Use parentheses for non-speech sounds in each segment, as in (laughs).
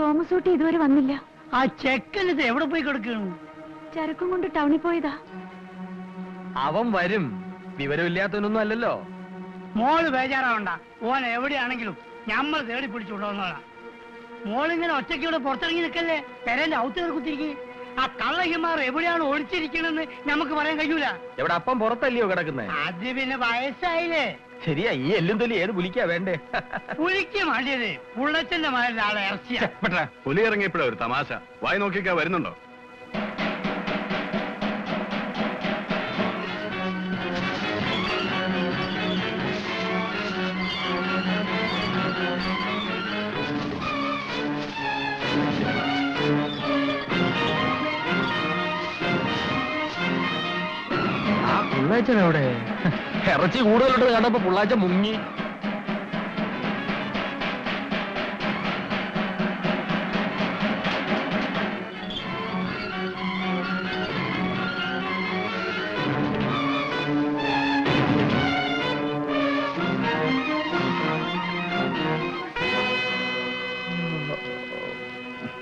Thomas Ooty ഇതുവരെ വന്നില്ല. ആ ചെക്കനിത് എവിടെ പോയി കിടക്കുന്നു ചരക്കും കൊണ്ട് ടൗണിൽ പോയതാ. അവൻ വരും. വിവരമില്ലാത്തവനൊന്നും അല്ലല്ലോ. മോൾ ബേജാറാവണ്ട. ഓൻ എവിടെയാണെങ്കിലും ഞമ്മൾ തേടി പിടിച്ചുകൊണ്ടുവന്നോളാ മോളിങ്ങനെ ഒറ്റയ്ക്കൂടെ പുറത്തിറങ്ങി നിൽക്കല്ലേ? പെരന്റെ ഔത്തേർ കുത്തിരിക്കും ആ കള്ളഹിമാർ എവിടെയാണ് ഒളിച്ചിരിക്കണെന്ന് നമുക്ക് പറയാൻ കഴിയൂല. എവിടെ അപ്പം പുറത്തല്ലയോ കിടക്കുന്നത് അത് പിന്നെ വയസ്സായില്ലേ. ശരിയാ ഈ എല്ലും തൊലി ഏത് പുലിക്കാ വേണ്ടേ? പുലിക്ക് മാണ്ടിയത് പുള്ളച്ചന്റെ മാരുടെ ആളെ ഇറച്ചിയാ. പെട്ടെ പുലി ഇറങ്ങിയപ്പോഴാ ഒരു തമാശ. വായി നോക്കിക്കാ വരുന്നുണ്ടോ? എവിടെ? ഇറച്ചി കൂടുതലുണ്ട് കണ്ടപ്പോ പുള്ളാച്ച മുങ്ങി.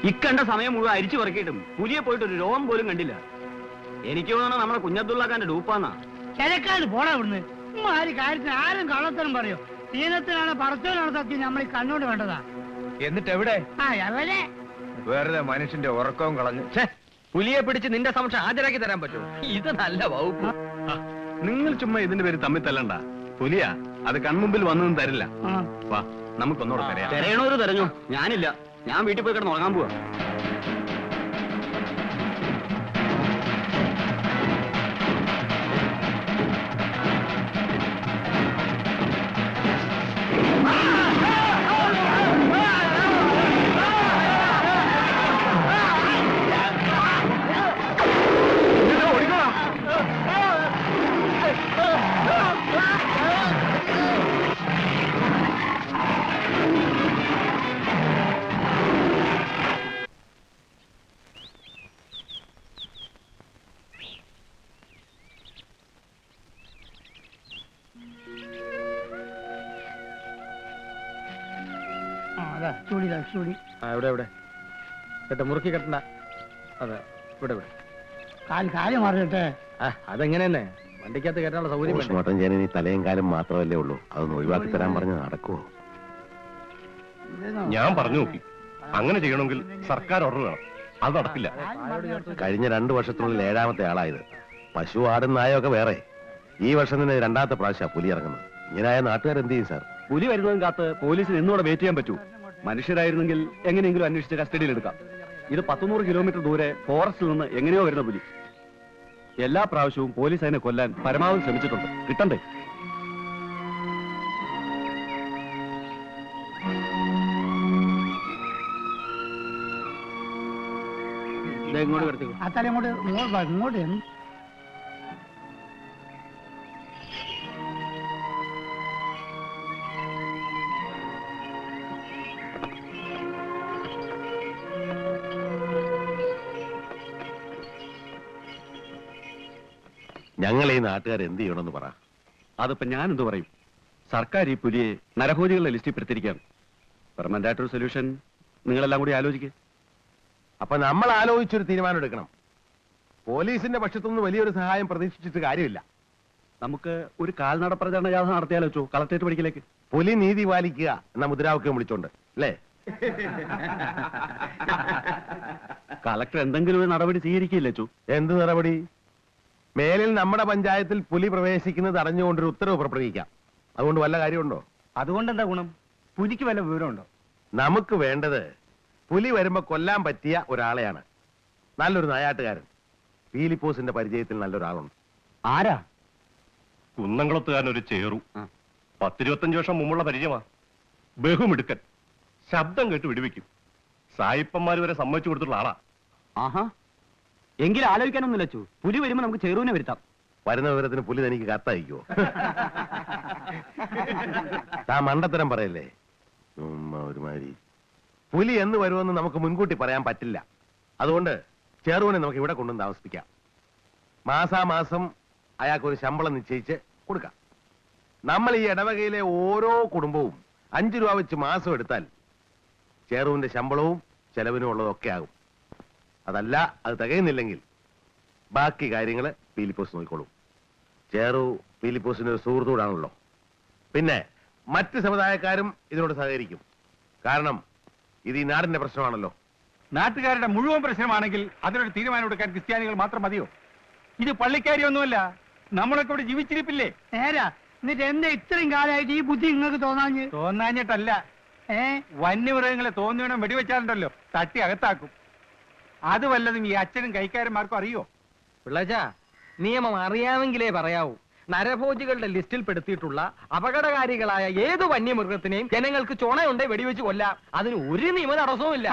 ഇക്കണ്ട സമയം മുഴുവൻ അരിച്ചു പറക്കിയിട്ടും പുലിയെ പോയിട്ട് ഒരു രോഗം പോലും കണ്ടില്ല. എനിക്ക് തോന്നണം നമ്മുടെ കുഞ്ഞബ്ദുള്ളക്കാന്റെ ഡൂപ്പാന്നാ. കിഴക്കാണ്ട് പോടാ ഇവിടുന്ന്. ആര് കാര്യത്തിന് ആരും കള്ളത്തരം പറയോ? സീനത്തിനാണ് പറച്ചോനാണ് സത്യം നമ്മൾ ഈ കണ്ണോട് വേണ്ടതാ എന്നിട്ട് എവിടെ ആ എവിടെ? വെറുതെ മനുഷ്യന്റെ ഉറക്കവും കളഞ്ഞു. ഛേ, പുലിയെ പിടിച്ച് നിന്റെ സമക്ഷം ഹാജരാക്കി തരാൻ പറ്റുമോ? ഇത് നല്ല വകുപ്പ്. നിങ്ങൾ ചുമ്മാ ഇതിന്റെ പേര് തമ്മിൽ തല്ലണ്ട. പുലിയാ അത് കൺമുമ്പിൽ വന്നൊന്നും തരില്ല. വാ നമുക്കൊന്നോട് തരാം തെരയണോര് തെരഞ്ഞു. ഞാനില്ല. ഞാൻ വീട്ടിൽ പോയി കിടന്ന് ഉറങ്ങാൻ പോവാ. മുറുക്കി കെട്ടണ്ട. അതെ ഇവിടെ ഇവിടെ. കാൽ കാൽ മാറിയിട്ടെ അതെങ്ങനെ തന്നെ വണ്ടിക്കകത്ത് കയറ്റാനുള്ള സൗകര്യം മട്ടൻ പോസ്റ്റ്മോർട്ടം ചെയ്യാൻ ഇനി തലയും കാലം മാത്രമല്ലേ ഉള്ളൂ. അതൊന്ന് ഒഴിവാക്കി തരാൻ പറഞ്ഞ് നടക്കുവോ? ഞാൻ പറഞ്ഞു നോക്കി. അങ്ങനെ ചെയ്യണമെങ്കിൽ സർക്കാർ ഓർഡർ വേണം. അത് നടക്കില്ല. കഴിഞ്ഞ രണ്ടു വർഷത്തിനുള്ളിൽ ഏഴാമത്തെ ആളായത്. പശു ആടും നായൊക്കെ വേറെ. ഈ വർഷം തന്നെ രണ്ടാമത്തെ പ്രാവശ്യമാണ് പുലി ഇറങ്ങുന്നത്. ഇങ്ങനായ നാട്ടുകാർ എന്ത് ചെയ്യും സാർ? പുലി വരുന്നതും കാത്ത് പോലീസിന് എന്നൂടെ വെയിറ്റ് ചെയ്യാൻ പറ്റൂ. മനുഷ്യരായിരുന്നെങ്കിൽ എങ്ങനെയെങ്കിലും അന്വേഷിച്ച് കസ്റ്റഡിയിൽ എടുക്കാം. ഇത് പത്തുനൂറ് കിലോമീറ്റർ ദൂരെ ഫോറസ്റ്റിൽ നിന്ന് എങ്ങനെയോ വരുന്ന പുലി. എല്ലാ പ്രാവശ്യവും പോലീസ് അതിനെ കൊല്ലാൻ പരമാവധി ശ്രമിച്ചിട്ടുണ്ട്. കിട്ടണ്ടേ? ദേ ഇങ്ങോട്ട് കിടത്തിക്കോ? ആ തല ഇങ്ങോട്ട് ഇങ്ങോട്ട് ഞങ്ങൾ ഈ നാട്ടുകാർ എന്ത് ചെയ്യണമെന്ന് പറ. അതിപ്പോ ഞാൻ എന്ത് പറയും? സർക്കാർ ഈ പുലിയെ നരഭോജികളുടെ ലിസ്റ്റിൽ പെടുത്തിരിക്കുകയാണ് പെർമനന്റ് ആയിട്ടൊരു സൊല്യൂഷൻ നിങ്ങളെല്ലാം കൂടി ആലോചിക്കുക അപ്പൊ നമ്മൾ ആലോചിച്ചൊരു തീരുമാനം എടുക്കണം. പോലീസിന്റെ പക്ഷത്തുനിന്ന് വലിയൊരു സഹായം പ്രതീക്ഷിച്ചിട്ട് കാര്യമില്ല. നമുക്ക് ഒരു കാൽനട പ്രചരണ ജാഥ നടത്തിയാലോ വെച്ചു കളക്ടറേറ്റ് പഠിക്കലേക്ക്? പുലി നീതി പാലിക്കുക എന്ന മുദ്രാവാക്യം വിളിച്ചോണ്ട് അല്ലേ? കളക്ടർ എന്തെങ്കിലും ഒരു നടപടി സ്വീകരിക്കില്ലേ ചു? എന്ത് നടപടി? മേലിൽ നമ്മുടെ പഞ്ചായത്തിൽ പുലി പ്രവേശിക്കുന്നത് അറിഞ്ഞുകൊണ്ടൊരു ഉത്തരവ് പുറപ്പെടുവിക്കാം. അതുകൊണ്ട് വല്ല കാര്യമുണ്ടോ? അതുകൊണ്ട് എന്താ ഗുണം? പുലിക്ക് വല്ല വിവരമുണ്ടോ? നമുക്ക് വേണ്ടത് പുലി വരുമ്പോ കൊല്ലാൻ പറ്റിയ ഒരാളെയാണ്. നല്ലൊരു നായാട്ടുകാരൻ. പീലിപ്പോസിന്റെ പരിചയത്തിൽ നല്ലൊരാളുണ്ട്. ആരാ? കുന്നംകുളത്തുകാരൻ ഒരു ചേറു. പത്തിരുപത്തഞ്ചു പത്തിരുപത്തഞ്ച് വർഷം മുമ്പുള്ള പരിചയമാ. ബഹുമിടുക്കൻ. ശബ്ദം കേട്ട് വിടുവിക്കും. സായിപ്പന്മാര് വരെ സമ്മതിച്ചു കൊടുത്തിട്ടുള്ള ആളാ. ആഹാ. എങ്കിലും ആലോചിക്കാനൊന്നും ചു. പുലി വരുമ്പോ നമുക്ക് ചെറുവിനെ വരുത്താം. വരുന്ന വിവരത്തിന് പുലി തനിക്ക് കത്തയക്കുവോ? താ മണ്ടത്തരം പറയല്ലേ? ഉമ്മ ഒരുമാതിരി. പുലി എന്ന് വരുമെന്ന് നമുക്ക് മുൻകൂട്ടി പറയാൻ പറ്റില്ല. അതുകൊണ്ട് ചെറുവിനെ നമുക്ക് ഇവിടെ കൊണ്ടുവന്ന് താമസിപ്പിക്കാം. മാസാമാസം അയാൾക്ക് ഒരു ശമ്പളം നിശ്ചയിച്ച് കൊടുക്കാം. നമ്മൾ ഈ ഇടവകയിലെ ഓരോ കുടുംബവും അഞ്ചു രൂപ വെച്ച് മാസം എടുത്താൽ ചെറുവിന്റെ ശമ്പളവും ചെലവിനും ഉള്ളതൊക്കെ ആകും. അതല്ല അത് തികയുന്നില്ലെങ്കിൽ. ബാക്കി കാര്യങ്ങൾ പീലിപ്പോസ് നോക്കിക്കോളും. ചേറു പീലിപ്പോസിന് ഒരു സുഹൃത്തൂടാണല്ലോ പിന്നെ മറ്റ് സമുദായക്കാരും ഇതിനോട് സഹകരിക്കും. കാരണം ഇത് ഈ നാടിന്റെ പ്രശ്നമാണല്ലോ. നാട്ടുകാരുടെ മുഴുവൻ പ്രശ്നമാണെങ്കിൽ അതിനൊരു തീരുമാനം എടുക്കാൻ ക്രിസ്ത്യാനികൾ മാത്രം മതിയോ? ഇത് പള്ളിക്കാരിയൊന്നുമല്ല. നമ്മളൊക്കെ ഇവിടെ ജീവിച്ചിരിപ്പില്ലേ? നേരാ. എന്നിട്ട് എന്താ ഇത്രയും കാലമായിട്ട് ഈ ബുദ്ധി നിങ്ങൾക്ക് തോന്നാഞ്ഞ്? തോന്നാഞ്ഞിട്ടല്ല. ഏ? വന്യമൃഗങ്ങളെ തോന്നിയണം വെടിവെച്ചാലുണ്ടല്ലോ. തട്ടി അകത്താക്കും. അത് വല്ലതും ഈ അച്ഛനും കൈക്കാരന്മാർക്കും അറിയോ? പിള്ളച്ച നിയമം അറിയാമെങ്കിലേ പറയാവൂ. നരഭോജികളുടെ ലിസ്റ്റിൽ പെടുത്തിയിട്ടുള്ള അപകടകാരികളായ ഏത് വന്യമൃഗത്തിനെയും ജനങ്ങൾക്ക് ചുണയുണ്ടെ വെടിവെച്ച് കൊല്ലാം. അതിന് ഒരു നിയമ തടസ്സവും ഇല്ല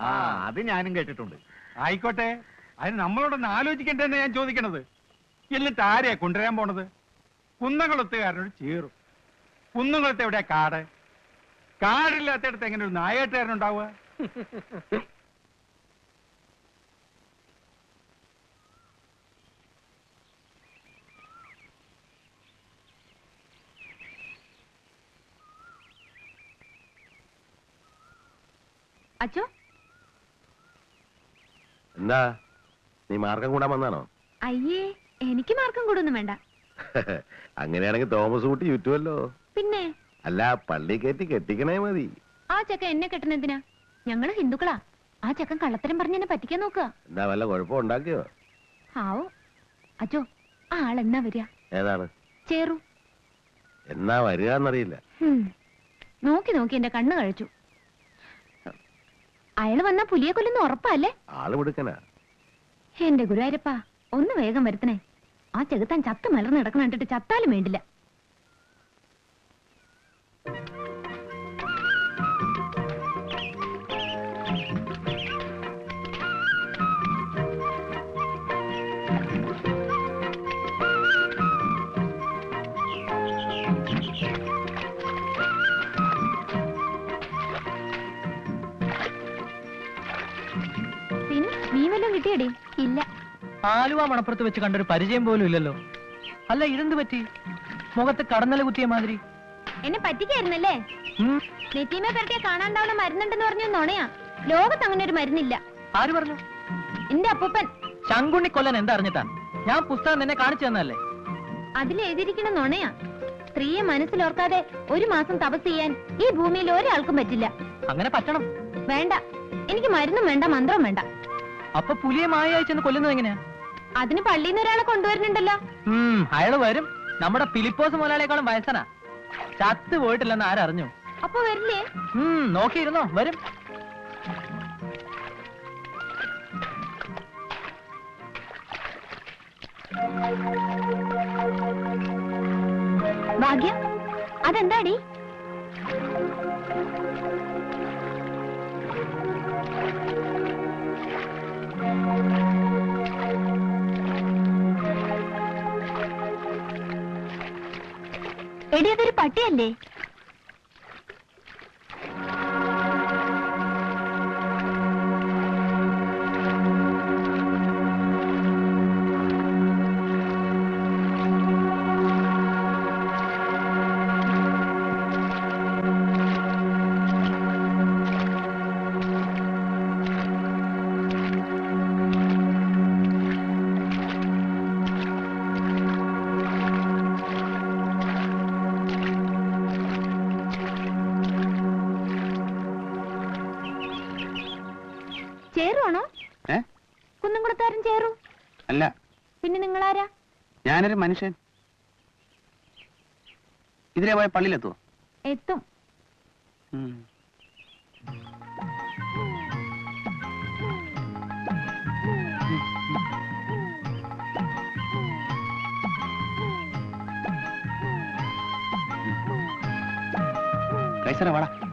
ആ അത് ഞാനും കേട്ടിട്ടുണ്ട്. ആയിക്കോട്ടെ. അതിന് നമ്മളോടൊന്ന് ആലോചിക്കണ്ടെന്ന് ഞാൻ ചോദിക്കണത്. എന്നിട്ട് ആരെയാ കൊണ്ടുവരാൻ പോണത്? കുന്നംകുളത്തുകാരനോട് ചേറും. കുന്നംകുളത്ത് എവിടെയാ കാട്? കാടില്ലാത്തടത്ത് എങ്ങനെ ഒരു നായാട്ടുകാരനുണ്ടാവുക? (laughs) അച്ചോ? എന്താ? നീ മാർഗം കൂടാൻ വന്നാണോ? അയ്യേ എനിക്ക് മാർക്കം കൂടൊന്നും വേണ്ട. (laughs) അങ്ങനെയാണെങ്കിൽ തോമസ് കൂട്ടി ചുറ്റുമല്ലോ പിന്നെ? അല്ല പള്ളി കയറ്റി കെട്ടിക്കണേ മതി. ആ ചക്ക എന്നെ കെട്ടണെന്തിനാ ഞങ്ങൾ ഹിന്ദുക്കളാ. ആ ചക്കൻ കള്ളത്തരം പറഞ്ഞ് എന്നെ പറ്റിക്കാൻ നോക്കുക. എന്താ വല്ല കുഴപ്പം ഉണ്ടാക്കിയോ? ആവോ. അച്ചോ ആ ആൾ എന്നാ വരിക? ഏതാണ്? ചേറു. എന്നാ വരിക എന്നറിയില്ല. നോക്കി നോക്കി എന്റെ കണ്ണ് കഴിച്ചു. അയാൾ വന്നാ പുലിയെ കൊല്ലുന്ന ഉറപ്പല്ലേ? ആൾ കൊടുക്കനാ എന്റെ ഗുരുവായൂരപ്പ ഒന്ന് വേഗം വരുത്തണേ. ആ ചെകുത്താൻ ചത്ത് മലർന്ന് കിടക്കണ കണ്ടിട്ട് ചത്താലും വേണ്ടില്ല. ആലുവ മണപ്പുറത്ത് വെച്ച് കണ്ടൊരു പരിചയം പോലും ഇല്ലല്ലോ. അല്ല ഇതെന്ത് പറ്റി? മുഖത്ത് കടന്നല കുത്തിയ മാതിരി. എന്നെ പറ്റിക്കായിരുന്നല്ലേ? നെറ്റീമെ പരട്ടിയ കാണാണ്ടാവുന്ന മരുന്നുണ്ടെന്ന് പറഞ്ഞു നുണയാ. ലോകത്ത് അങ്ങനെ ഒരു മരുന്നില്ല. ആര് പറഞ്ഞു? എന്റെ അപ്പൂപ്പൻ. ശങ്കുണ്ണി കൊല്ലൻ എന്താ അറിഞ്ഞിട്ടാ? ഞാൻ പുസ്തകം നിന്നെ കാണിച്ചു തന്നല്ലേ അതിൽ എഴുതിയിരിക്കുന്ന നുണയാ. സ്ത്രീയെ മനസ്സിലോർക്കാതെ ഒരു മാസം തപസ് ചെയ്യാൻ ഈ ഭൂമിയിൽ ഒരാൾക്കും പറ്റില്ല. അങ്ങനെ പറ്റണം. വേണ്ട. എനിക്ക് മരുന്നും വേണ്ട മന്ത്രവും വേണ്ട. അപ്പൊ പുലിയെ മായായി ചെന്ന് കൊല്ലുന്നത് എങ്ങനെയാ? അതിന് പള്ളിയിൽ നിന്ന് ഒരാളെ കൊണ്ടുവരുന്നുണ്ടല്ലോ. അയാൾ വരും. നമ്മുടെ ഫിലിപ്പോസ് മുതലാളിയേക്കാളും വയസ്സനാ. ചത്ത് പോയിട്ടില്ലെന്ന് ആരറിഞ്ഞു? അപ്പൊ വരില്ലേ? നോക്കിയിരുന്നോ വരും. ഭാഗ്യം അതെന്താടി? എടി അതൊരു പട്ടിയല്ലേ? പിന്നെ നിങ്ങളാരാ? ഞാനൊരു മനുഷ്യൻ. ഇതിലെ പോയ പള്ളിയിലെത്തുവോ? എത്തും. കൈസറ വാടാ.